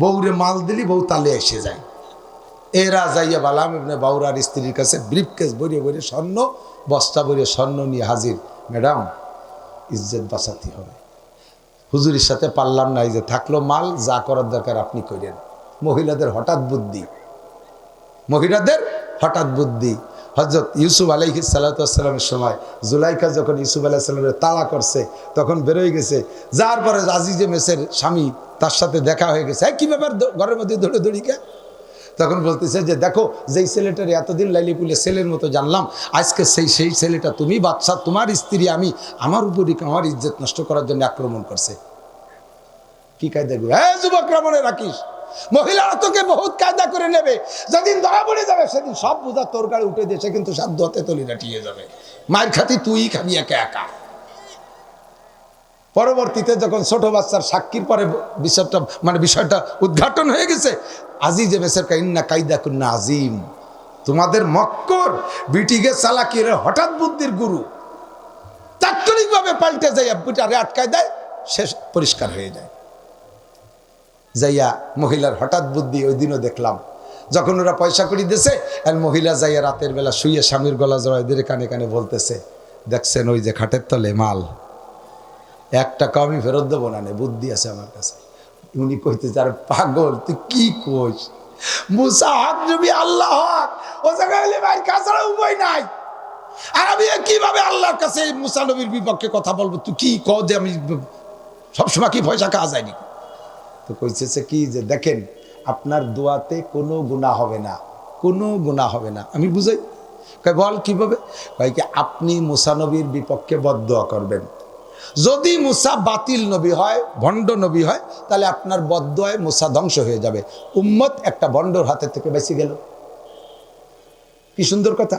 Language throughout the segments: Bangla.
বউরে মাল দিলি বউ তালে এসে যায়। এরা যাইয়া বালাম এমনি বাউরার স্ত্রীর কাছে ব্রিফকেস ভরিয়ে ভরিয়ে স্বর্ণ, বস্তা ভরিয়ে স্বর্ণ নিয়ে হাজির। ম্যাডাম, ইজ্জত বাঁচাতে হবে। হুজুরের সাথে পারলাম না, এই যে থাকল মাল, যা করার দরকার আপনি করেন মহিলাদের হঠাৎ বুদ্ধি। মহিলাদের হঠাৎ বুদ্ধি। হজরত ইউসুফ আলাইহি সাল্লাতামের সময় জুলাইকা যখন ইউসুফ আলাইসাল্লামের তাড়া করছে তখন বেরোয় গেছে। যার পরে আজিজে মেসের স্বামী তার সাথে দেখা হয়ে গেছে। "এই, কি ব্যাপার ঘরের মধ্যে দৌড়ে ধরি কে? তখন বলতেছে যে দেখো যেই ছেলেটার এতদিন লাইলি পুলে ছেলের মতো জানলাম আজকে সেই সেই ছেলেটা তুমি বাচ্চা তোমার স্ত্রী আমি আমার উপরই আমার ইজ্জত নষ্ট করার জন্য আক্রমণ করছে। কি কায়দা হ্যাঁ যুবক মনে রাখিস। মহিলারা তোকে বহুত কায়দা করে নেবে। যেদিন ধরা পড়ে যাবে, সেদিন সব বোঝা তোর গাড়ি উঠে দিয়ে সে কিন্তু সাধ্য হাতে তলি রাটিয়ে যাবে। মায়ের খাতি তুই খাবি একা একা। পরবর্তীতে যখন ছোট বাচ্চার সাক্ষীর পরে বিষয়টা মানে বিষয়টা উদ্ঘাটন হয়ে গেছে, আজিজে বেসের কাইন্না কায়দা কুন্না আজিম। তোমাদের মক্কর বিটিকে চালাকির হঠাৎ বুদ্ধির গুরু। তাৎক্ষণিকভাবে পাল্টে যায় বুটারে আটকায় দেয়, শেষ পরিষ্কার হয়ে যায়। যাইয়া মহিলার হঠাৎ বুদ্ধি ওই দিনও দেখলাম। যখন ওরা পয়সা করি দিছে আর মহিলা যাইয়া রাতের বেলা শুয়ে স্বামীর গলা জড়ায় দিয়ে কানে কানে বলতেছে, দেখছেন ওই যে খাটের তলে মাল। এক টাকা আমি ফেরত দেবো না নে, বুদ্ধি আছে আমার কাছে। উনি কইতেছে আর পাগল, তুই কি কোস মুসা হক জমি আল্লাহ হক। ও জায়গায় ভাই, কাছাড়া উপায় নাই। আর আমি কীভাবে আল্লাহর কাছে মুসা নবীর বিপক্ষে কথা বলব? তুই কি কও যে আমি সবসময় কি পয়সা খাওয়া যায়নি তো কইছে কি যে, দেখেন, আপনার দোয়াতে কোনো গুণা হবে না, কোনো গুণা হবে না। আমি বুঝাই, কয়, বল কীভাবে? কয় কি, আপনি মুসা নবীর বিপক্ষে বদদোয়া করবেন। যদি মুসা বাতিল নবী হয়, ভণ্ড নবী হয়, তাহলে আপনার বদদোয়ায় মুসা ধ্বংস হয়ে যাবে। উম্মত একটা ভণ্ডর হাতে থেকে বেঁচে গেল। কি সুন্দর কথা।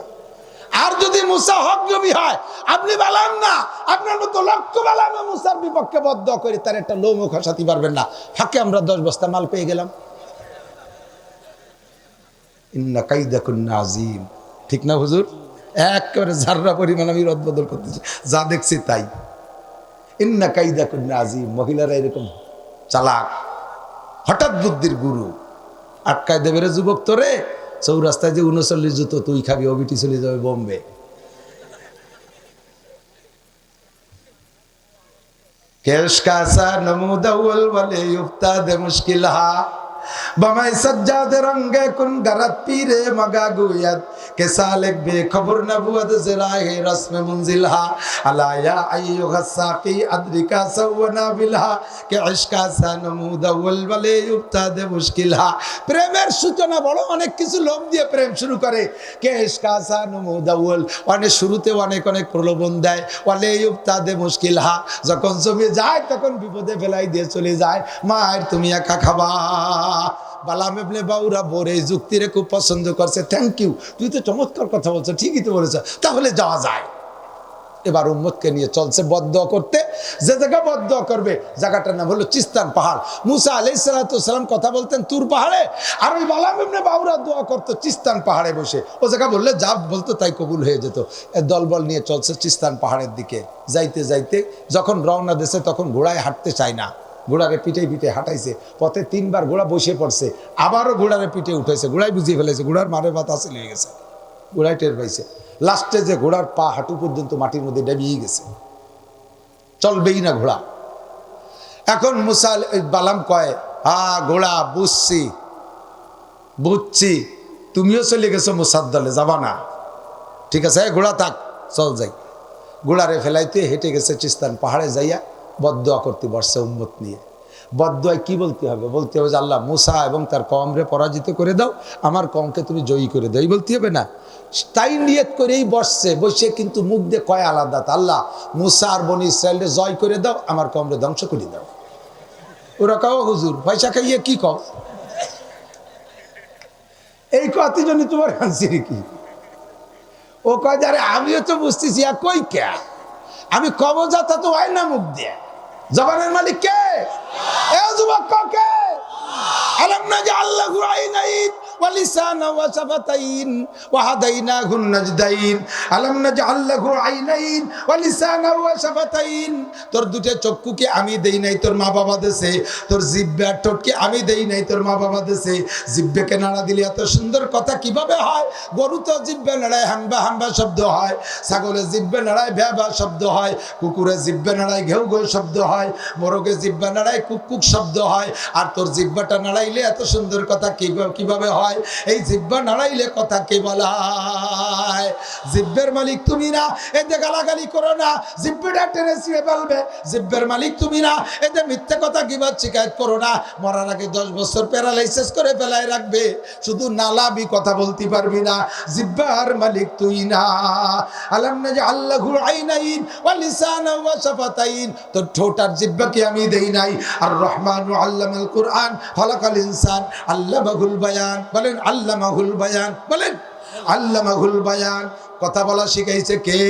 আর যদি মুসা হক জমি হয়, আপনি বালাম না। আপনার মতো লক্ষ বালামে মুসার বিপক্ষে বদ্ধ করে তার একটা লোমও খসাতে পারবেন না। ফাঁকে আমরা দশ বস্তা মাল পেয়ে গেলাম? ঠিক না হুজুর? একেবারে ঝাররা পরিমাণ আমি রদবদল করতেছি। যা দেখছি তাই। ইন্না কাইদাকুন্না আজিম মহিলারা এরকম চালাক, হঠাৎ বুদ্ধির গুরু। আটকায় দেবে রে যুবক তোরে। চৌরাস্তায় যে উনচল্লিশ জুতো, তুই খাবি, অবিটি চলে যাবে বম্বে। কেশ কাসা নমুদাউল বলে ইফতা দে মুশকিল হা। বামাই সজ্জাদে রঙ্গে কুন গরত পিরে মগা গুয়াত? কে সালেক বে খবর নবুয়াত জরাহে রসম মুনজিলহা আলা ইয়া আইয়ুহা সাকি আদরিকা সওনা বিলহা কে ইশকা সানমুদ ওয়াল বলে দে মুশকিলহা প্রেমের সূচনা বড় অনেক কিছু লোভ দিয়ে প্রেম শুরু করে। কে ইশকা সানমুদ ওয়াল অনেক শুরুতে অনেক অনেক প্রলোভন দেয়। ওয়ালে দে মুশকিলহা যখন জমে যায়, তখন বিপদে ফেলাই দিয়ে চলে যায়। মায়ের তুমি একা খাবা। বালাম এবনে বাউরা বোর এই যুক্তিরে খুব পছন্দ করছে। থ্যাংক ইউ তুই তো চমৎকার কথা বলছো, ঠিকই তো বলেছ। তাহলে যাওয়া যায়। এবার উম্মতকে নিয়ে চলছে বদ্ধ করতে। যে জায়গা বদ্ধ করবে, জায়গাটার নাম হলো চিস্তান পাহাড়। মুসা আলাই সালাম কথা বলতেন তুর পাহাড়ে, আর ওই বালাম এমনি বাউরা দোয়া করতো চিস্তান পাহাড়ে বসে। ও জায়গা বললে, যা বলতো তাই কবুল হয়ে যেত। দলবল নিয়ে চলছে চিস্তান পাহাড়ের দিকে। যাইতে যাইতে যখন রওনা দেশে, তখন ঘোড়ায় হাঁটতে চায় না। ঘোড়ারে পিঠে পিঠে হাঁটাইছে। পথে তিনবার ঘোড়া বসে পড়ছে। আবারও ঘোড়ারে পিঠে উঠেছে ঘোড়ায় বুঝিয়ে ফেলেছে ঘোড়ার মারের বাত আসে লেগে গেছে। ঘোড়ায় টের পাইছে। লাস্টে যে ঘোড়ার পা হাঁটু পর্যন্ত মাটির মধ্যে ডেবিয়ে গেছে। চলবেই না ঘোড়া। এখন মুসাল বালাম কয়, হা ঘোড়া, বুঝছি। বুঝছি। তুমিও চলে গেছো মুসার দলে, যাবা না। ঠিক আছে ঘোড়া থাক, চল যাই। ঘোড়ারে ফেলাইতে হেঁটে গেছে চিস্তান পাহাড়ে যাইয়া বদুয়া করতে বসছে উম্মত নিয়ে। বদুয়ায় কি বলতে হবে? বলতে হবে যে, আল্লাহ মুসা এবং তার কমরে পরাজিত করে দাও, আমার কমকে তুমি জয়ী করে দাও। এই বলতে হবে না। তাই নিয়ত করেই বসছে, বসে কিন্তু মুখ দিয়ে কয় আলাদা আল্লাহ মুসা আর বনি ইসরায়েলকে জয় করে দাও, আমার কমরে ধ্বংস করে দাও। ওরা কাও হুজুর, পয়সা খাইয়ে কি কও? এই কত জন্য তোমার হাসি কি? ও কয়, যে, আরে, আমিও তো বুঝতেছি, আর কই কে? আমি কব যাতা তো হয় না মুখ দিয়ে। জবানের মালিক কে? যুবক কে আলম না যে আল্লাহ ولسانا وشفتين وهديناه النجدين ألم نجعل له عينين ولسانا وشفتين তোর দুটো চক্ষুকে আমি দেই নাই তোর মা বাবা দেশে তোর জিব্বে আর ঠোঁটকে আমি দেই নাই তোর মা বাবা দেশে জিব্বেকে নাড়া দিলে এত সুন্দর কথা কিভাবে হয় গরু তো জিব্বে নাড়ায় হাম্বা হাম্বা শব্দ হয় ছাগলের জিব্বে নাড়ায় ভ্যা ভ্যা শব্দ হয় কুকুরের জিব্বে নাড়ায় ঘেউ ঘেউ শব্দ হয় মোরগের জিব্বা নাড়ায় কুক কুক শব্দ হয় আর তোর জিব্বাটা নাড়াইলে এত সুন্দর কথা কিভাবে কিভাবে হয়, এই জিব্বা নাড়াইলে কথা কে বলা জিব্বের মালিক তুমি না, এতে গালাগালি করো না, জিব্বেটা টেনে ছিঁড়ে ফেলবে। জিব্বের মালিক তুমি না, এতে মিথ্যে কথা কিবা শিকায়ত করো না, মরার আগে দশ বছর প্যারালাইসিস করে ফেলায় রাখবে, শুধু নালাবি কথা বলতে পারবি না, জিব্বার মালিক তুই না। আলাম না যে আল্লাহু আইনাইন ওয়া ওয়া শাফাতাইন, তোর ঠোঁট আর জিব্বাকে আমি দেই নাই। আর রহমান আল্লামাল কুরআন, খলাকাল ইনসান, আল্লামাহুল বায়ান। বলেন আল্লামাহুল বায়ান বলেন আল্লামাহুল বায়ান কথা বলা শিখাইছে কে?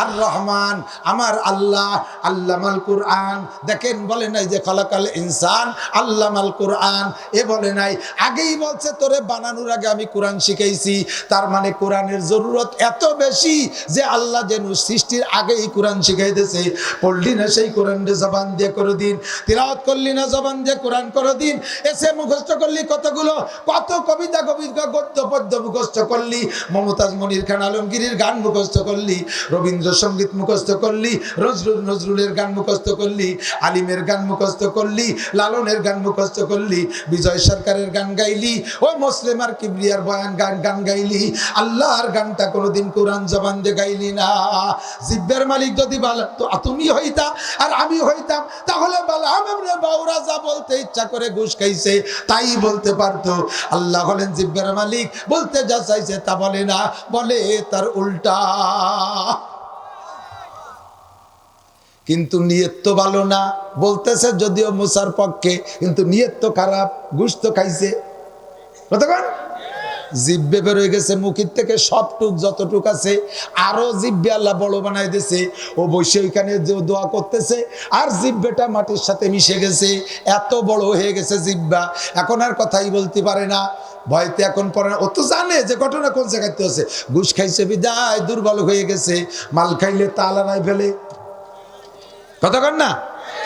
আর রহমান, আমার আল্লাহ, আল্লামাল কুরআন। দেখেন, বলে নাই যে খলাকাল ইনসান, আল্লামাল কুরআন। এ বলে নাই, আগেই বলছে, তোরে বানানোর আগে আমি কোরআন শিখাইছি। তার মানে কোরআনের জরুরত এত বেশি যে আল্লাহ যেন সৃষ্টির আগেই কোরআন শিখাইতেছে। পড়লি না সেই কোরআনকে জবান দিয়ে করে দিন, তিলাওয়াত করলি না জবান দিয়ে কোরআন করে দিন, এসে মুখস্থ করলি কতগুলো, কত কবিতা কবিতা গদ্য পদ্য মুখস্থ করলি, মমতাজ মনির খান আলমগীরের গান মুখস্থ করলি রবীন্দ্রসঙ্গীত মুখস্থ করলি নজরুল নজরুলের গান মুখস্থ করলি, আলিমের গান মুখস্থ করলি, লালনের গান মুখস্থ করলি, বিজয় সরকারের গান গাইলি, ও মুসলিম আর কিবরিয়ার বয়ান গান গান গাইলি। আল্লাহর গানটা কোনোদিন কোরআন জবান দিয়ে গাইলি না। জিব্বের মালিক যদি বল, তো তুমি হইতা, আর আমি হইতাম, তাহলে বালাম এমনি বাউরা যা বলতে ইচ্ছা করে ঘুষ খাইছে, তাই বলতে পারতো। আল্লাহ হলেন জিব্বের মালিক, বলতে যা চাইছে তা বলে না, বলে তার উল্টা। কিন্তু নিয়ত তো ভালো না। বলতেছে যদিও মুসার পক্ষে, কিন্তু নিয়ত তো খারাপ ঘুষ তো খাইছে। কতক্ষণ? জিব্বে বেরোয় গেছে মুখির থেকে সব টুক যতটুক আছে, আরও জিব্বে আল্লাহ বড় বানাই দিছে। ও বসে ওইখানে দোয়া করতেছে, আর জিব্বেটা মাটির সাথে মিশে গেছে। এত বড় হয়ে গেছে জিব্বা। এখন আর কথাই বলতে পারে না। ভয়তে এখন পরে, ও তো জানে যে ঘটনা কোন জায়গাতে আছে ঘুষ খাইছে, বিদায়, দুর্বল হয়ে গেছে। মাল খাইলে তালা নাই ফেলে। কতক্ষণ না?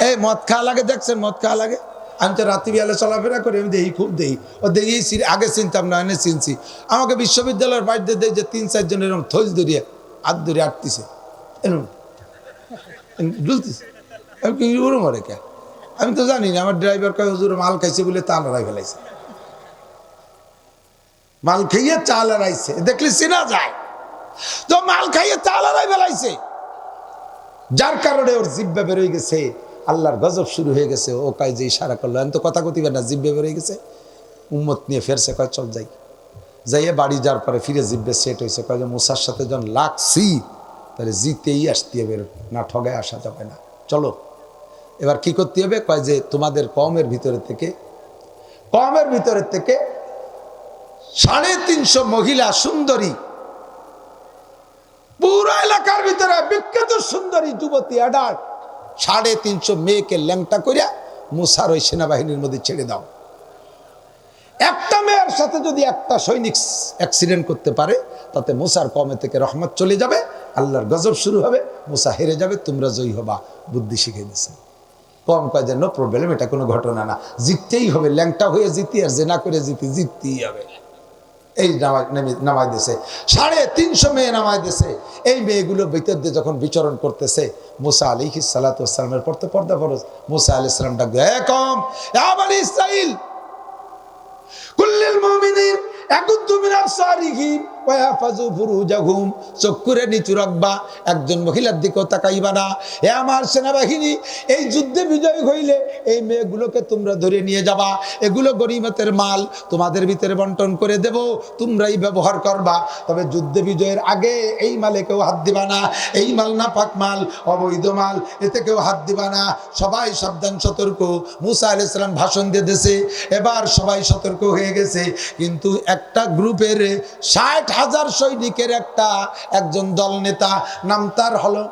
এই মদ খাওয়া লাগে, দেখছেন মদ খাওয়া লাগে? আমি তো রাত্রি বেলা চলাফেরা করি, আমি দেখি খুব দেখি ও দেখি আগে চিনতাম না, এনে চিনছি। আমাকে বিশ্ববিদ্যালয়ের বাড়িতে দেখি যে তিন, চারজন এরকম থইল ধরিয়ে হাত ধরে আটতিছে। এরকম। আমি ওরম মরে কে? আমি তো জানি না, আমার ড্রাইভার কয়, হুজুর, মাল খাইছে বলে তাল হারাই ফেলাইছে। মাল খাইয়ে চাল হারাইছে। দেখলে চেনা যায়। তো মাল খাইয়ে চাল হারাই ফেলাইছে। যার কারণে ওর জিব্বা বেরোয় গেছে। আল্লাহর গজব শুরু হয়ে গেছে। ও কয় যে ইশারা করল। আমি তো কথা কতিবে না, জিব্বে বেরোয় গেছে। উম্মত নিয়ে ফেরছে, কয় চল যাই। যাইয়ে বাড়ি যাওয়ার পরে ফিরে জিব্বে সেট হয়েছে কয় যে মুসার সাথে যখন লাগছি, তাহলে জিতেই আসতে হবে, না ঠগায় আসা যাবে না। চলো। এবার কি করতে হবে? কয় যে তোমাদের কমের ভিতরে থেকে কমের ভিতরে থেকে সাড়ে তিনশো মহিলা সুন্দরী পুরো এলাকার ভিতরে বিখ্যাত সুন্দরী যুবতী অ্যাডাল্ট। সাড়ে তিনশো মেয়েকে ল্যাংটা করিয়া মুসার ওই সেনাবাহিনীর মধ্যে ছেড়ে দাও। একটা মেয়ের সাথে যদি একটা সৈনিক অ্যাক্সিডেন্ট করতে পারে, তাতে মুসার কমে থেকে রহমত চলে যাবে, আল্লাহর গজব শুরু হবে, মুসা হেরে যাবে, তোমরা জয়ী হবা, বুদ্ধি শিখে দিছে। কম কয় যে নো প্রবলেম এটা কোনো ঘটনা না। জিততেই হবে, ল্যাংটা হয়ে জিতি, আর যে না করে জিতি, জিততেই হবে। এই নামাজ নেমে- নামাজ দিছে। সাড়ে তিনশো মেয়ে নামাজ দিছে। এই মেয়েগুলোর ভিতর দিয়ে যখন বিচরণ করতেছে, মুসা আলী সালাতামের পর তো পর্দা ফরজ। মুসা আলি ইসলাম ডাক কম চক্ষুরে নিচু রাখবা, একজন মহিলার দিকেও তাকাইবা না। এ আমার সেনাবাহিনী, এই যুদ্ধে বিজয় হইলে এই মেয়েগুলোকে তোমরা ধরে নিয়ে যাবা। এগুলো গরিমতের মাল, তোমাদের ভিতরে বন্টন করে দেব, তোমরাই ব্যবহার করবা। তবে যুদ্ধে বিজয়ের আগে এই মালে কেউ হাত দিবা না। এই মাল না পাক মাল, অবৈধ মাল, এতে কেউ হাত দিবা না। সবাই সাবধান, সতর্ক। মুসা আলাইসালাম ভাষণ দিয়ে দিয়েছে, এবার সবাই সতর্ক হয়ে গেছে। কিন্তু একটা গ্রুপের ষাট হাজার সৈনিকের একটা একজন দল নেতা নাম তার হলো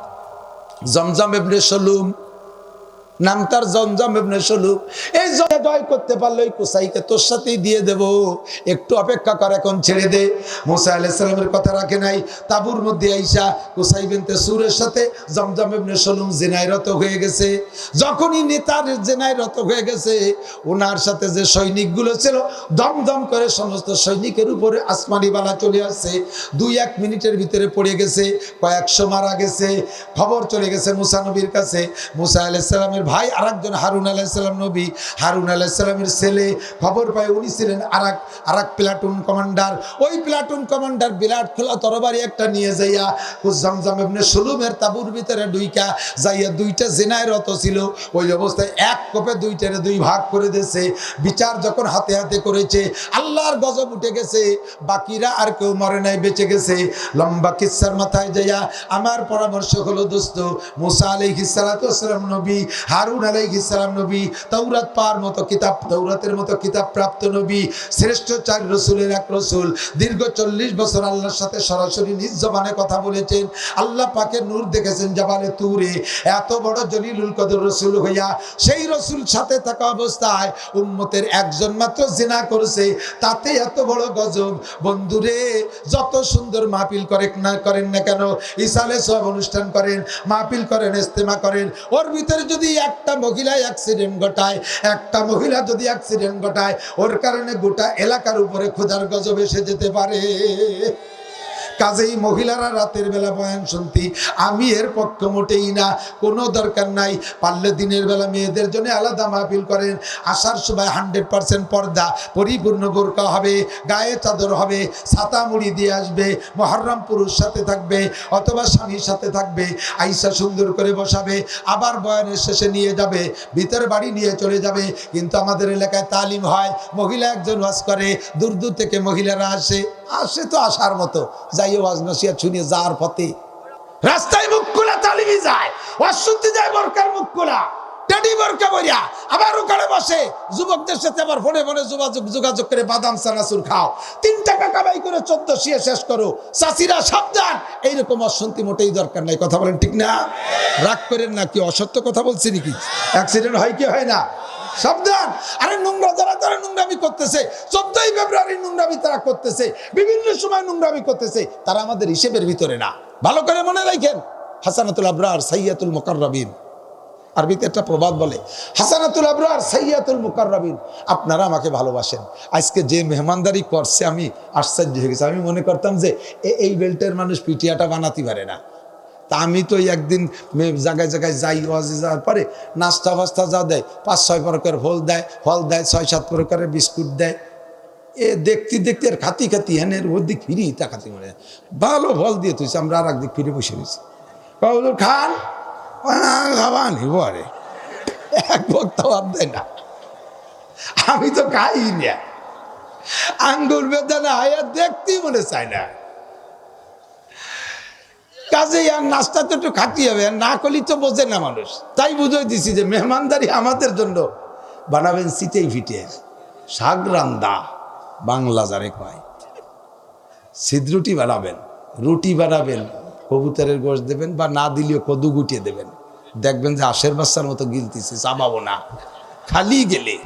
জমজম এবনে সলুম। নাম তার ইবনে সলুক। এই জয় করতে পারল এই কুসাইকে তোর সাথেই দিয়ে দেব। একটু অপেক্ষা কর, এখন ছেড়ে দে। মুসা আলাইহিস সালামের কথা রাখে নাই। তাবুর মধ্যে আইসা কুসাই বিনতে সুরের সাথে জমজম ইবনে সলুম জেনাইরত হয়ে গেছে। যখনই নেতার জেনাইরত হয়ে গেছে ওনার সাথে যে সৈনিকগুলো ছিল, দমদম করে সমস্ত সৈনিকের উপরে আসমানি বালা চলে আসছে। দুই এক মিনিটের ভিতরে পড়ে গেছে, কয়েকশো মারা গেছে। খবর চলে গেছে মুসা নবীর কাছে। মুসা আলাইসাল্লামের ভাই আর একজন হারুন আলাইসাল্লাম নবী। হারুন আলাইসাল্লামের ছেলে। খবর পায় উনি ছিলেন আর এক আর এক প্লাটুন কমান্ডার। ওই প্লাটুন কমান্ডার বিরাট খোলা তরবারি একটা নিয়ে যাইয়া কুজামজাম এমনি সুলুমের তাবুর ভিতরে দুইটা যাইয়া দুইটা জেনায় রত ছিল। ওই অবস্থায় এক কোপে দুইটারে দুই ভাগ করে দিয়েছে। বিচার যখন হাতে হাতে করেছে, আল্লাহর গজব উঠে গেছে। বাকিরা আর কেউ মরে নাই, বেঁচে গেছে। লম্বা কিচ্ছার মাথায় যাইয়া আমার পরামর্শ হলো, দোস্ত, মুসা আলাইহিসালাম নবী হারুন আলাইহিসালাম নবী তৌরাত পার মতো কিতাব তৌরাতের মতো কিতাব প্রাপ্ত নবী, শ্রেষ্ঠ চার রসুলের এক রসুল। দীর্ঘ চল্লিশ বছর আল্লাহর সাথে সরাসরি নিজ জবানে কথা বলেছেন। আল্লাহ পাকে নূর দেখেছেন জাবালে তুরে। এত বড় জলিলুল কদর রসুল হইয়া সেই রসুল সাথে থাকা অবস্থায় উম্মতের একজন মাত্র জেনা করেছে। তাতে এত বড় গজব। বন্ধুরে, যত সুন্দর মাহফিল করে না, করেন না কেন? ইসালে সব অনুষ্ঠান করেন, মাহফিল করেন ইস্তেমা করেন। ওর ভিতরে যদি একটা মহিলা অ্যাক্সিডেন্ট ঘটায়, একটা মহিলা যদি অ্যাক্সিডেন্ট ঘটায়, ওর কারণে গোটা এলাকার উপরে ক্ষুধার গজব এসে যেতে পারে। কাজেই মহিলারা রাতের বেলা বয়ান শুনতি। আমি এর পক্ষ মোটেই না, কোনো দরকার নাই। পারলে দিনের বেলা মেয়েদের জন্য আলাদা মাহফিল করেন। আসার সময় হান্ড্রেড পার্সেন্ট পর্দা, পরিপূর্ণ বোরকা হবে, গায়ে চাদর হবে, ছাতা মুড়ি দিয়ে আসবে, মহরম পুরুষ সাথে থাকবে, অথবা স্বামীর সাথে থাকবে, আইসা সুন্দর করে বসাবে, আবার বয়ানের শেষে নিয়ে যাবে, ভিতরে বাড়ি নিয়ে চলে যাবে। কিন্তু আমাদের এলাকায় তালিম হয়, মহিলা একজন ওয়াজ করে, দূর দূর থেকে মহিলারা আসে। আসে তো আসার মতো, যাই যোগাযোগ করে বাদাম খাও। তিন টাকা কামাই করে চোদ্দ শেষ করো। এইরকম অশান্তি মোটেই দরকার নাই। কথা বলেন ঠিক না? রাগ করেন না কি? অসত্য কথা বলছি নাকি? হয় কি হয় না? সাবধান। আরে নোংরা যারা তারা নোংরামি করতেছে, চোদ্দই ফেব্রুয়ারি নোংরামি তারা করতেছে, বিভিন্ন সময় নোংরামি করতেছে, তারা আমাদের হিসেবের ভিতরে না। ভালো করে মনে রাখেন, হাসানাতুল সাইয়াতুল মোকাররবিন। আরবিতে একটা প্রবাদ বলে, হাসানাতুল আবরার সাইয়াতুল মুকাররাবিন, আপনারা আমাকে ভালোবাসেন। আজকে যে মেহমানদারি করছে, আমি আশ্চর্য হয়ে গেছি। আমি মনে করতাম যে এই বেল্টের মানুষ পিটিয়াটা বানাতে পারে না। তা আমি তো একদিন জায়গায় জায়গায় যাই, ওয়াজে যাওয়ার পরে নাস্তা ফাস্তা যা দেয়, পাঁচ, ছয় প্রকার ফল দেয় ফল দেয়, ছয়, সাত প্রকারের বিস্কুট দেয়। এ দেখতে দেখতে আর খাতি খাতি হ্যাঁ এর ওর দিক ফিরি, তা খাতি মানে ভালো ফল দিয়ে তুই আমরা আর একদিক ফিরে বসে রয়েছি বাবুল খান খাওয়া নিব আরে এক বক্তা দেয় না। আমি তো খাই না আঙ্গুর বেদনা আয়া দেখতেই মনে চায় না। কাজেই আর নাস্তা তো একটু খাতি হবে, আর না করলেই তো বোঝে না মানুষ। তাই বুঝে দিছি যে মেহমানদারি আমাদের জন্য বানাবেন সিটেই ফিটে শাক রান্দা, বাংলা যারে কয়। সিদ্ধ রুটি বানাবেন রুটি বানাবেন, কবুতরের গোশ দেবেন বা না দিলেও কদু গুটিয়ে দেবেন। দেখবেন যে আশের বাচ্চার মতো গিলতেছে, চাবাবো না। খালি গেলে।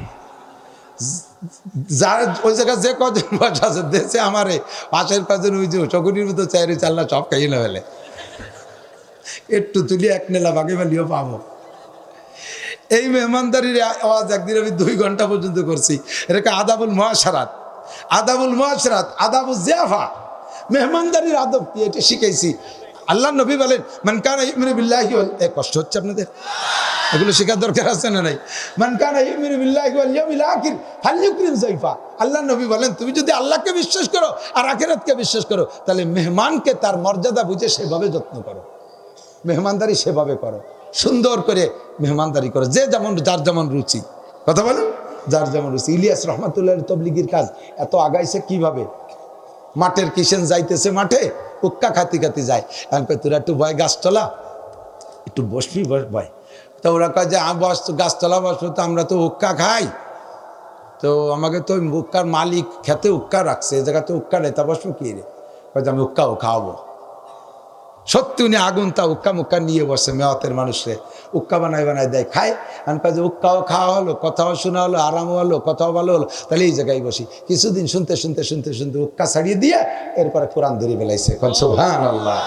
যার ওই জায়গায় যে কজন বসে আছে, দেশে আমারে, পাশের কজন ওই যে শকুনির মতো চাইরে চাল্লা সব খাইয়ে না ফেলে। একটু তুলি, এক নেলা বাগে ফেলিও পাবো। এই মেহমানদারির আওয়াজ একদিন আমি দুই ঘণ্টা পর্যন্ত করছি। এটাকে আদাবুল মহাসারাত আদাবুল মহাসারাত আদাবুল জিয়াফা। মেহমানদারির আদব কি? এটা শিখাইছি। আল্লাহ নবী বলেন মানকানা ইউমিনু বিল্লাহি এ, কষ্ট হচ্ছে আপনাদের? এগুলো শেখার দরকার আছে না নাই? মানকানা ইউমিনু বিল্লাহি আখির ফালইউকরিম যায়ফা আল্লাহ নবী বলেন, তুমি যদি আল্লাহকে বিশ্বাস করো আর আখিরাতকে বিশ্বাস করো, তাহলে মেহমানকে তার মর্যাদা বুঝে সেভাবে যত্ন করো। মেহমানদারি সেভাবে করো। সুন্দর করে মেহমানদারি করো, যে যেমন, যার যেমন রুচি। কথা বলেন? যার যেমন রুচি। ইলিয়াস রহমাতুল্লাহ তবলিগির কাজ এত আগাইছে কীভাবে? মাঠের কিষেন যাইতেছে মাঠে, উক্কা খাতি খাতি যায়। এখন তোরা একটু ভয় গাছতলা? একটু বসবি, বস, ভয়। তো ওরা কয় যে বস গাছতলা বসবো তো আমরা তো উক্কা খাই। তো আমাকে তো উক্কার মালিক খেতে উক্কা রাখছে, এ জায়গাতে উক্কা নেই তা বসবো কি রে? আমি উক্কাও খাওয়াবো। সত্যি উনি আগুন তা উক্কা মুক্কা নিয়ে বসে মেওয়াতের মানুষে। উক্কা বানায় বানায় দেয়, খায়। আমি কাজে উক্কাও খাওয়া হলো, কথাও শোনা হলো, আরামও হলো, কথাও ভালো হলো। তাহলে এই জায়গায় বসি। কিছুদিন শুনতে শুনতে শুনতে শুনতে উক্কা ছাড়িয়ে দিয়ে এরপরে কোরআন ধরে বেলাইছে কোন সুবহান আল্লাহ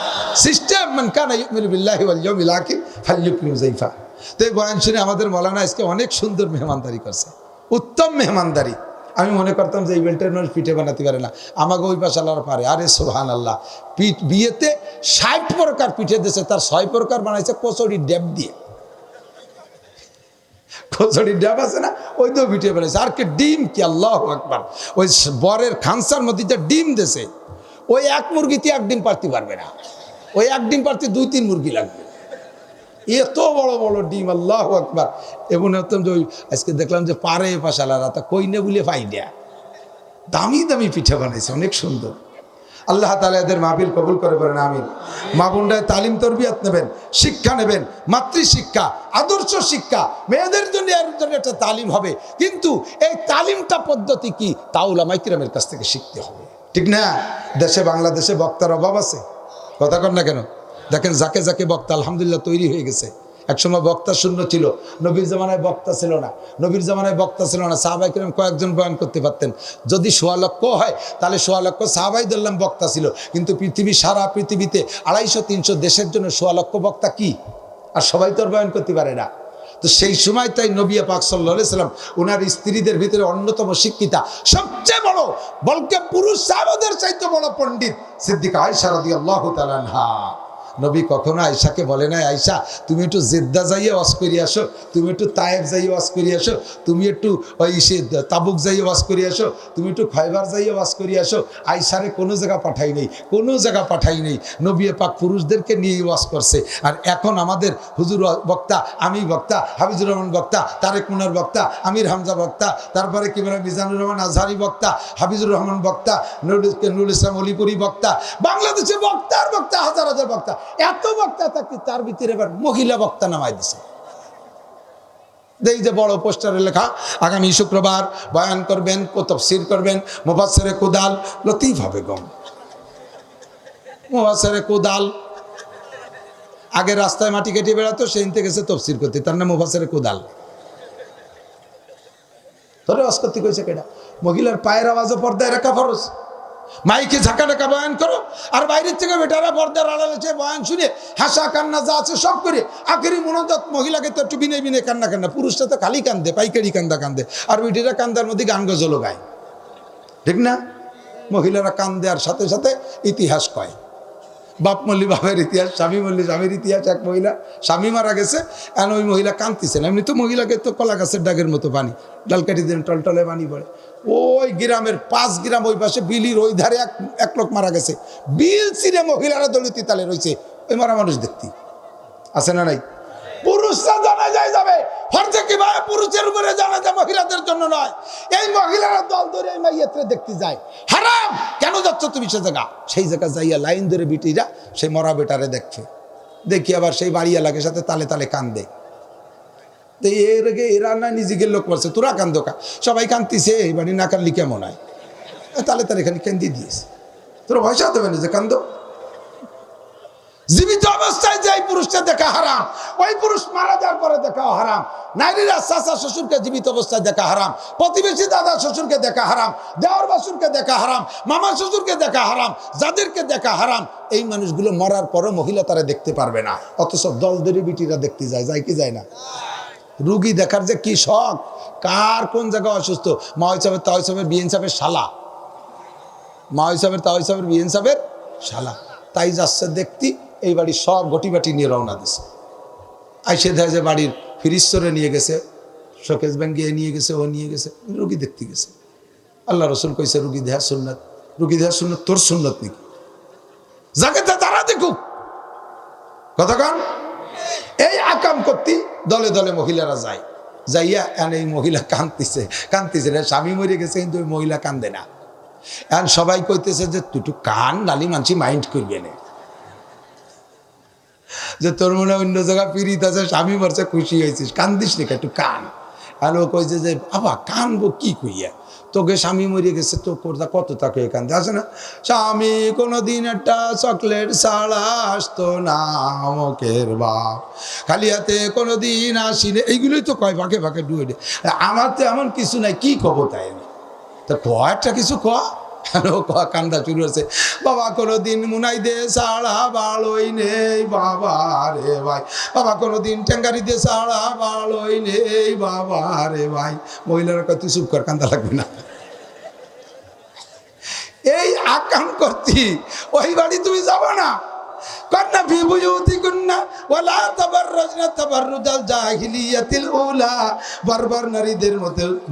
সিস্টেম মান কানা ইউমিনু বিল্লাহি ওয়াল ইয়াউমিল আখির ফালইউকরিম যাইফা। তো এই বয়ান শুনে আমাদের মৌলানা আজকে অনেক সুন্দর মেহমানদারি করছে। উত্তম মেহমানদারি। আমি মনে করতাম যে এই বেল্টের মানুষ পিঠে বানাতে পারে না। আমাকে ওই পাশে আল্লাহর পারে। আরে সোহান আল্লাহ পিঠ বিয়েতে ষাট প্রকার পিঠে দিয়েছে, তার ছয় প্রকার বানাইছে কচড়ি ড্যাব দিয়ে। কচড়ি ড্যাব আছে না, ওই তো পিঠে বানাইছে। আর কি ডিম, কি আল্লাহ একবার ওই বরের খানসার মধ্যে যে ডিম দেশে ওই এক মুরগিতে এক ডিম পারতে পারবে না। ওই এক ডিম পারতে দুই তিন মুরগি লাগবে। এত বড় বড় ডিম, আল্লাহ আকবার। এবং যে আজকে দেখলাম যে পারে পাশালারা তা কইনে বলে পাই দেয়া দামি দামি পিঠা বানাইছে, অনেক সুন্দর। আল্লাহ তালা এদের মাহবিল কবুল করে বলেন, আমিন। মা বোনরায় তালিম, তরবিয়াত নেবেন, শিক্ষা নেবেন, মাতৃশিক্ষা, আদর্শ শিক্ষা, মেয়েদের জন্য এর জন্য একটা তালিম হবে। কিন্তু এই তালিমটা পদ্ধতি কি? তাউলা মাইকিরামের কাছ থেকে শিখতে হবে। ঠিক না? দেশে, বাংলাদেশে বক্তার অভাব আছে। কথা কর না কেন? দেখেন যাকে যাকে বক্তা আলহামদুলিল্লাহ তৈরি হয়ে গেছে। একসময় বক্তা শূন্য ছিল, নবীর জামানায় বক্তা ছিল না, নবীর জামানায় বক্তা ছিল না, সাহাবাই কিরম কয়েকজন বয়ান করতে পারতেন। যদি সোয়া লক্ষ হয়, তাহলে সোয়া লক্ষ সাহাবাই ধরলাম বক্তা ছিল। কিন্তু পৃথিবী, সারা পৃথিবীতে আড়াইশো, তিনশো দেশের জন্য সোয়া লক্ষ বক্তা কি? আর সবাই তো বয়ান করতে পারে না। তো সেই সময় তাই নবিয়া পাক সাল্লাহ সাল্লাম ওনার স্ত্রীদের ভিতরে অন্যতম শিক্ষিতা, সবচেয়ে বড় বলকে পুরুষ সাহাবাদের চাইতে বড় পণ্ডিত, সিদ্দিকা আয়সা রাদি আল্লাহ তালানহা নবী কখনো আয়সাকে বলে নাই আয়সা তুমি একটু জেদ্দা যাইয়ে ওয়াজ করিয়ে আসো, তুমি একটু তায়েব যাইয়ে ওয়াজ করিয়ে আসো, তুমি একটু ওই সে তাবুক যাইয়ে ওয়াজ করিয়ে আসো, তুমি একটু খয়বার যাইয়ে ওয়াজ করিয়ে আসো। আয়সারে কোনো জায়গা পাঠাই নেই, কোনো জায়গা পাঠাই নেই। নবী পাক পুরুষদেরকে নিয়েই ওয়াজ করছে। আর এখন আমাদের হুজুর বক্তা, আমি বক্তা হাবিজুর রহমান বক্তা, তারেক মুনার বক্তা, আমির হামজা বক্তা, তারপরে কি বলে, মিজানুর রহমান আজহারি বক্তা হাবিজুর রহমান বক্তা, নুরুল ইসলাম অলিপুরি বক্তা বাংলাদেশে বক্তার বক্তা, হাজার হাজার বক্তা। এত বক্তা থাকতে তার ভিতরে এবার মহিলা বক্তা নামাই দিছে। যে বড় পোস্টারে লেখা, আগামী শুক্রবার বয়ান করবেন করবেন কুদাল লতিফ হবে গম। কুদাল আগে রাস্তায় মাটি কেটে বেড়াতো সেই থেকে গেছে তফসির করতে, তার নাম মুফাসসিরে কুদাল। তোরে অস্কতি কইছে কেডা? মহিলার পায়ের আওয়াজও পর্দায় রাখা ফরজ। মাইকে ঝাঁকা ঢাকা বয়ান করো। আর বাইরের থেকে বেটারা পর্দার আড়ালে বয়ান শুনে হাসা, কান্না যা আছে সব করে আখেরি মনোজাত মহিলাকে তো একটু বিনে বিনে কান্না কান্না। পুরুষটা তো খালি কান্দে, পাইকারি কান্দা কান্দে। আর বেটিরা কান্দার মধ্যে গান গজলও গায়। ঠিক না? মহিলারা কান্দে আর সাথে সাথে ইতিহাস কয়। বাপ মল্লি, বাপের ইতিহাস, স্বামী মল্লি, স্বামীর ইতিহাস, এক মহিলা, স্বামী মারা গেছে এখন ওই মহিলা কাঁদতেছেন এমনি তো মহিলাকে তো কলা গাছের ডাকের মতো পানি, ডাল কাটি দেন টলটলে পানি পড়ে। ওই গ্রামের পাঁচ গ্রাম ওই পাশে বিলির ওই ধারে এক এক লোক মারা গেছে। বিল চিরে মহিলারা দলিত তালে রয়েছে ওই মারা মানুষ দেখতি। আছে না নাই? পুরুষরা জানা যাবে। ফর্জে কীভাবে পুরুষের উপরে জানা যায় মহিলাদের জন্য নয়? এই মহিলারা দল ধরে এই মাইয়াত্রে দেখতে যায়। হারাম! কেন যাচ্ছ তুমি সে জায়গা? সেই জায়গা যাইয়া লাইন ধরে বিটিরা সেই মরা বেটারে দেখছে। দেখি আবার সেই বাড়িয়ালাকে সাথে তালে তালে কান্দে। তো এর আগে এরা না নিজেকে লোক করছে তোরা কান্দো কা? সবাই কান্দিছে, এই বাড়ি না কানলি কেমন হয়? তালে তালে খালি কেন্দি দিয়েছে। তোরা ভয়সা দেবে না যে কান্দো? জীবিত অবস্থায় যে পুরুষটা দেখা হারাম, ওই পুরুষ মারা যাওয়ার পরে দেখা হারাম। নারীরা চাচা শ্বশুরকে জীবিত অবস্থায় দেখা হারাম, প্রতিবেশী দাদা শ্বশুরকে দেখা হারাম দেওয়ার বাসুরকে দেখা হারাম, মামা শ্বশুরকে দেখা হারাম, যাদেরকে দেখা হারাম, এই মানুষগুলো মরার পরও মহিলা তারা দেখতে পারবে না। অথচ দল দরি বিটিরা দেখতে যায় যায় কি যায় না? রুগী দেখার যে কি শখ? কার কোন জায়গায় অসুস্থ? মা হিসাবের তা হিসাবের বিএন সাহেবের শালা। মা হিসাবের তা হিসাবের বিএন সাহেবের শালা। তাই যাচ্ছে দেখতি এই বাড়ির সব ঘটি বাটি নিয়ে রওনা দিছে। আইসে দেয় যে বাড়ির ফিরিশ্বরে নিয়ে গেছে, শোকেশ ব্যাঙ্গিয়ে নিয়ে গেছে, ও নিয়ে গেছে, রুগী দেখতে গেছে। আল্লাহ রসুল কইছে, রুগী দেহা সুন্নত, রুগী দেহা সুন্নত, তোর সুন্নত নাকি? যাকে তা তারা দেখুক। কন? এই আকাম করতে দলে দলে মহিলারা যায়। যাইয়া এন এই মহিলা কান্দিছে কান্দিছে রে, স্বামী মরে গেছে, কিন্তু ওই মহিলা কান্দে না। এখন সবাই কইতেছে যে একটু কান, নালি মানছি, মাইন্ড করবে না। যে তোর মনে অন্য জায়গায় পিড়িত আছে, স্বামী মারছে, খুশি হয়েছিস। কান্দিস নি একটু কান। আর ও কইছে যে আবা কানবো কি কইয়া? তোকে স্বামী মরিয়ে গেছে তো কোথা কত তাকে কান্দে? আসে না? স্বামী কোনোদিন একটা চকলেট ছাড়া আসতো না, অমকের বাপ। খালি হাতে কোনোদিন আসিনি। এইগুলোই তো কয় ফাঁকে ফাঁকে ডুয়ে আমার তো এমন কিছু নাই, কি কব তাই আমি? তা কয়েকটা কিছু ক হ্যালো ক কান্দা শুরু হয়েছে? বাবা কোনো দিন মুনাই দে সাড়া বাড়ই নেই, বাবা রে ভাই। বাবা কোনো দিন ঠেঙ্গারি দে সাড়া বাড়ই নেই, বাবা রে ভাই। মহিলারা কত চুপ কর, কান্দা লাগবে না। এই আকাম করছি ওই বাড়ি তুমি যাব না।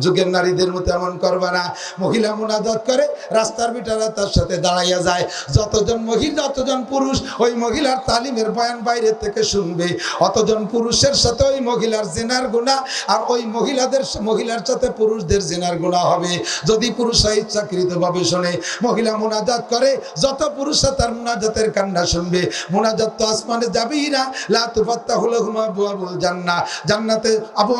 যুগের নারীদের মতো এমন করবা না। মহিলা মুনাজাত করে, রাস্তার বিটারা তার সাথে দাঁড়াইয়া যায়। যতজন মহিলা যতজন পুরুষ ওই মহিলার তালিমের বয়ান বাইরে থেকে শুনবে। অতজন পুরুষের সাথে ওই মহিলার জেনার গুণা, আর ওই মহিলাদের মহিলার সাথে পুরুষদের জেনার গুণা হবে। যদি পুরুষরা ইচ্ছাকৃতভাবে শোনে, মহিলা মুনাজাত করে, যত পুরুষরা তার মুনাজাতের কান্না শুনবে মুনাজাত তো আসমানে না জান্নাহ। জান্নাতে আবু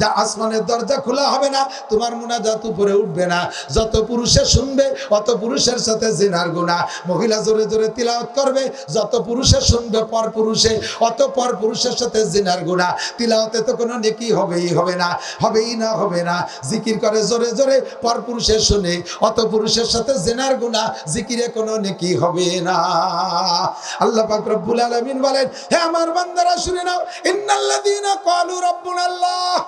যা আসমানের দরজা খোলা হবে না, তোমার মুনাজাত উপরে উঠবে না। যত পুরুষে শুনবে, অত পুরুষের সাথে জিনার গুনাহ। মহিলা জোরে জোরে করবে, যত পুরুষে শুনবে, পর পুরুষে, অত পর পুরুষের সাথে জিনার গুনাহ। তিলাওয়াতে তো কোনো নেকি হবেই হবে না, হবেই না, হবে না। জিকির করে জোরে জোরে, পর পুরুষের শুনে, অত পুরুষের সাথে জেনার গুনাহ, জিকিরে কোনো নেকি হবে না। আল্লাহ পাক রব্বুল আলামিন বলেন, হে আমার বান্দারা, শুনে নাও, ইন্নাল্লাযীনা ক্বালু রাব্বুনাল্লাহ।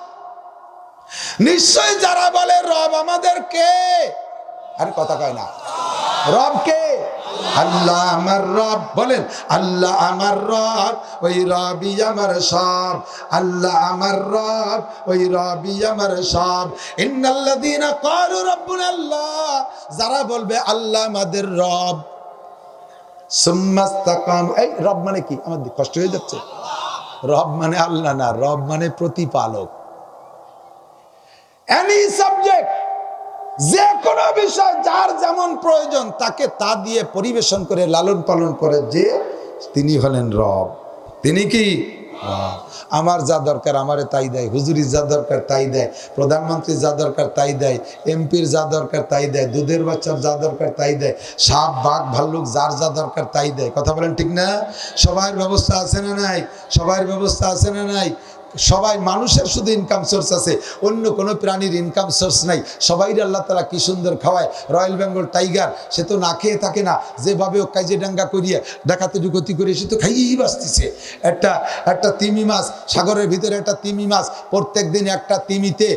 নিশ্চয় যারা বলে, রব আমাদের কে? আরে কথা কয় না। রব কে? আল্লাহ আমার রব। বলেন, আল্লাহ আমার রব, ওই রবি আমার সব। আল্লাহ আমার রব, ওই রবি আমার সব। ইন্নাল্লাযীনা ক্বালু রাব্বুনাল্লাহ। যারা বলবে, আল্লাহ আমাদের রব এই রব মানে কি? আমার কষ্ট হয়ে যাচ্ছে। রব মানে আল্লাহ না, রব মানে প্রতিপালক। এনি সাবজেক্ট যে কোনো বিষয় যার যেমন প্রয়োজন, তাকে তা দিয়ে পরিবেশন করে লালন পালন করে যে তিনি হলেন রব। তিনি কি। আমার যা দরকার আমারে তাই দেয়, হুজুরির যা দরকার তাই দেয়, প্রধানমন্ত্রীর যা দরকার তাই দেয়, এমপির যা দরকার তাই দেয়, দুধের বাচ্চার যা দরকার তাই দেয়, সাপ, বাঘ, ভাল্লুক, যার যা দরকার তাই দেয়। কথা বলেন ঠিক না? সবার ব্যবস্থা আছে না নাই? সবার ব্যবস্থা আছে না নাই? সবাই মানুষের শুধু ইনকাম সোর্স আছে, অন্য কোনো প্রাণীর ইনকাম সোর্স নাই। সবাই আল্লাহ তালা কি সুন্দর খাওয়ায়। রয়্যাল বেঙ্গল টাইগার সে তো না খেয়ে থাকে না, যেভাবে ও কাজে ডাঙ্গা করিয়ে ডাকাতে ডুকতি করে সে তো খাইয়েই বাঁচতেছে। একটা একটা তিমি মাছ, সাগরের ভিতরে একটা তিমি মাছ প্রত্যেক দিন একটা তিমিতে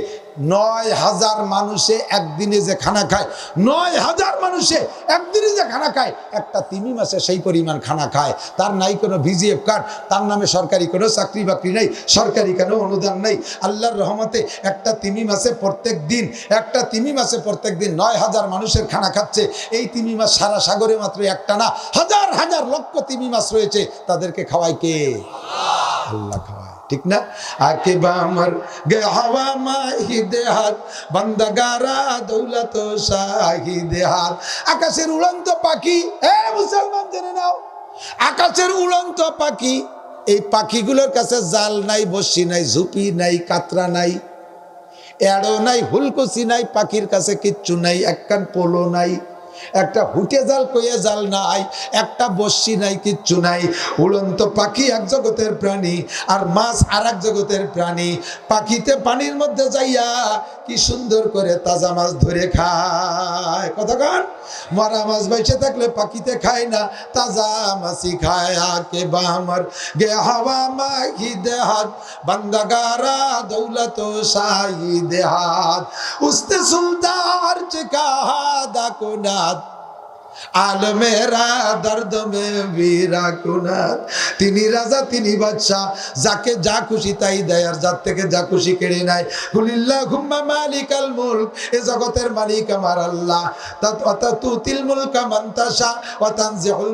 নয় হাজার মানুষে একদিনে যে খানা খায়, নয় হাজার মানুষে একদিনে যে খানা খায়, একটা তিমি মাসে সেই পরিমাণ খানা খায়। তার নাই কোনো ভিজিএফ কার্ড, তার নামে সরকারি কোনো চাকরি বাকরি নেই, সরকারি কোনো অনুদান নেই। আল্লাহর রহমতে একটা তিমি মাসে প্রত্যেক দিন, একটা তিমি মাসে প্রত্যেক দিন নয় হাজার মানুষের খানা খাচ্ছে। এই তিমি মাস সারা সাগরে মাত্র একটা না হাজার হাজার লক্ষ তিমি মাছ রয়েছে। তাদেরকে খাওয়ায় কে? আল্লাহ ঠিক না? আকে বামর গে হাওয়া মাহি দেহাত বন্দগারা দৌলত শাহি দেহাত আকাশের উড়ন্ত পাখি, এ মুসলমান জেনে নাও। আকাশের উড়ন্ত পাখি, এই পাখিগুলোর কাছে জাল নাই, বসি নাই, ঝুপি নাই, কাতরা নাই। এড়ো নাই, হুলকুচি নাই, পাখির কাছে কিচ্ছু নাই, একখান পোলো নাই। একটা হুটে জাল কইয়ে জাল নাই, একটা বসি নাই, কিচ্ছু নাই। উড়ন্ত পাখি এক জগতের প্রাণী আর মাছ আর এক জগতের প্রাণী। পাখিতে পানির মধ্যে যাইয়া কি সুন্দর করে তাজা মাছ ধরে খায়। কতক্ষণ মরা মাছ বাইসে থাকলে পাখিতে খায় না, তাজা মাছি খায় আকে বামার গে হাওয়া মাখি দেহাত, বান্দাগারা দৌলত শাহি দেহাত। উস্তে সুলতার চিকাহা আলমেরা দর্দ মে তিনি রাজা, তিনি যাকে যা খুশি তাই দেয়, আর যার থেকে যা খুশি কেড়ে নেয়। কুলিল্লাহ হুম্মা মালিকাল মুলক, এ জগতের মালিক আমার আল্লাহ। মুলকা মান্তাসা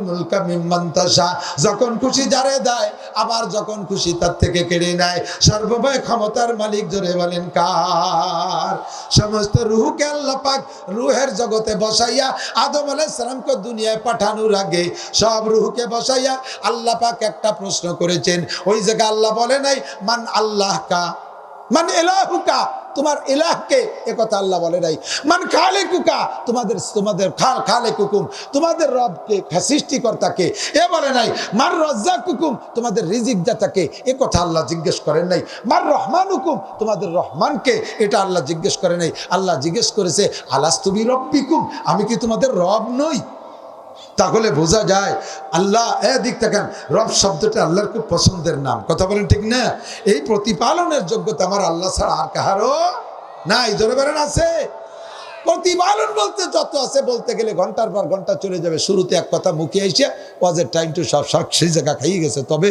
মুলকা যখন খুশি যারে দেয়, আবার যখন খুশি তার থেকে কেড়ে নেয়। সর্বময় ক্ষমতার মালিক জোরে বলেন, কার? সমস্ত রুহকে আল্লাহ পাক রুহের জগতে বসাইয়া আদম আলাইহিস সালামকে দুনিয়ায় পাঠানোর আগে সব রুহকে বসাইয়া আল্লাহ পাক একটা প্রশ্ন করেছেন। ওই জায়গায় আল্লাহ বলে নাই, মান আল্লাহ কা মান এলাহুকা? তোমার এলাহকে এ কথা আল্লাহ বলে নাই। মান খালে কুকা তোমাদের তোমাদের খাল খালে কুকুম তোমাদের রবকে, সৃষ্টিকর্তাকে এ বলে নাই। মার রজ্জা কুকুম তোমাদের রিজিক দাতাকে এ কথা আল্লাহ জিজ্ঞেস করেন নাই। মার রহমান হুকুম তোমাদের রহমানকে এটা আল্লাহ জিজ্ঞেস করে নাই। আল্লাহ জিজ্ঞেস করেছে আলাস্তুবি রব্বিকুম, আমি কি তোমাদের রব নই? তাহলে বোঝা যায় আল্লাহ এদিক দেখেন রব শব্দটা আল্লাহর খুব পছন্দের নাম। কথা বলেন ঠিক না? এই প্রতিপালনের যোগ্যতা আমার আল্লাহ ছাড়া আর কাহারও নাই। জোরে বেরেন আছে? প্রতিপালন বলতে যত আছে, বলতে গেলে ঘণ্টার পর ঘণ্টা চলে যাবে। শুরুতে এক কথা মুখে এসে ওয়াজের টাইম টু সব সব সেই জায়গা খাইয়ে গেছে। তবে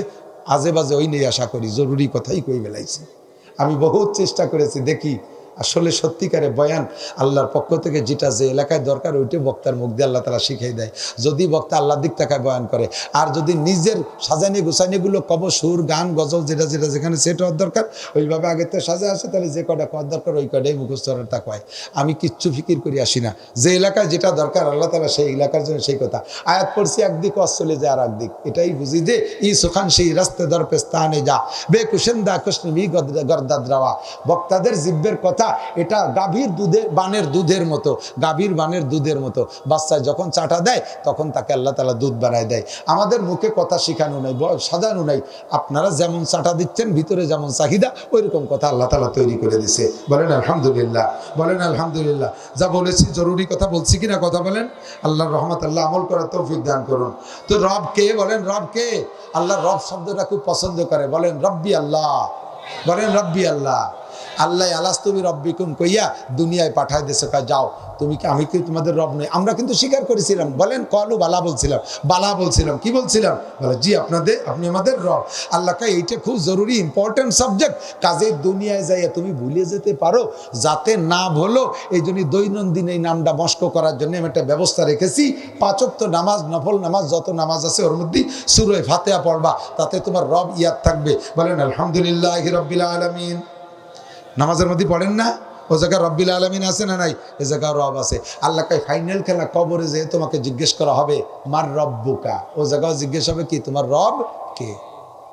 আজে বাজে ওই নিয়ে আশা করি, জরুরি কথাই কই বেলাইছি। আমি বহুত চেষ্টা করেছি, দেখি আসলে সত্যিকারে বয়ান আল্লাহর পক্ষ থেকে যেটা যে এলাকায় দরকার, ওইটা বক্তার মুখ দিয়ে আল্লাহ তালা শিখিয়ে দেয়। যদি বক্তা আল্লাহর দিক তাকায় বয়ান করে, আর যদি নিজের সাজানি গুছানিগুলো কব সুর, গান, গজল যেটা যেটা যেখানে সেট হওয়ার দরকার, ওইভাবে আগে তো সাজা আসে তাহলে যে কটা করার দরকার, ওই কটাই মুখস্থ তা কয় আমি কিচ্ছু ফিকির করি আসি না। যে এলাকায় যেটা দরকার, আল্লাহ তালা সেই এলাকার জন্য সেই কথা। আয়াত পড়ছি একদিক অস চলে যায় আর একদিক এটাই বুঝি যে, ই সুখান সেই রাস্তে দরপে স্থানে যা। বে কুসেন্দা কুষ্ণবি গর্দাদ্রাওয়া বক্তাদের জিব্বের কথা এটা গাভীর দুধের বানের দুধের মতো, গাভীর বানের দুধের মতো। বাচ্চা যখন চাটা দেয়, তখন তাকে আল্লাহ তালা দুধ বানায় দেয়। আমাদের মুখে কথা শেখানো নাই সাজানো নাই। আপনারা যেমন চাটা দিচ্ছেন, ভিতরে যেমন চাহিদা ওই রকম কথা আল্লাহ তালা তৈরি করে দিছে। বলেন আলহামদুলিল্লাহ বলেন আলহামদুলিল্লাহ। যা বলেছি জরুরি কথা বলছি কিনা কথা বলেন? আল্লাহ রহমত, আল্লাহ আমল করার তৌফিক দান করুন। তো রব কে? বলেন রব কে? আল্লাহ রব শব্দটা খুব পছন্দ করে। বলেন রব্বি আল্লাহ, বলেন রব্বি আল্লাহ। আল্লাহ আলাস তুমি রব্বিকুম কইয়া দুনিয়ায় পাঠায় দেশে কয় যাও, তুমি কি আমি কি তোমাদের রব নই? আমরা কিন্তু স্বীকার করেছিলাম। বলেন, কলু বালা বলছিলাম বালা বলছিলাম, কি বলছিলাম? বলে, জি, আপনাদের আপনি আমাদের রব। আল্লাহকে এইটা খুব জরুরি ইম্পর্টেন্ট সাবজেক্ট কাজে দুনিয়ায় যাইয়া তুমি ভুলে যেতে পারো, যাতে না ভুলো। এই জন্য দৈনন্দিন এই নামটা মস্ক করার জন্য আমি একটা ব্যবস্থা রেখেছি। পাঁচক্ত নামাজ, নফল নামাজ, যত নামাজ আছে ওর মধ্যে সুরয় ফাতেয়া পড়বা, তাতে তোমার রব ইয়াদ থাকবে। বলেন, আলহামদুলিল্লাহ রব্বিল আলমিন। নামাজের মধ্যে পড়েন না? ও জায়গায় রব্বিল আলমিন আছে না নাই? এ জায়গায় রব আছে। আল্লাহ কাই ফাইনাল খেলা কবরে যে তোমাকে জিজ্ঞেস করা হবে, মার রব্বুকা? ও জায়গাও জিজ্ঞেস হবে কি, তোমার রব কে?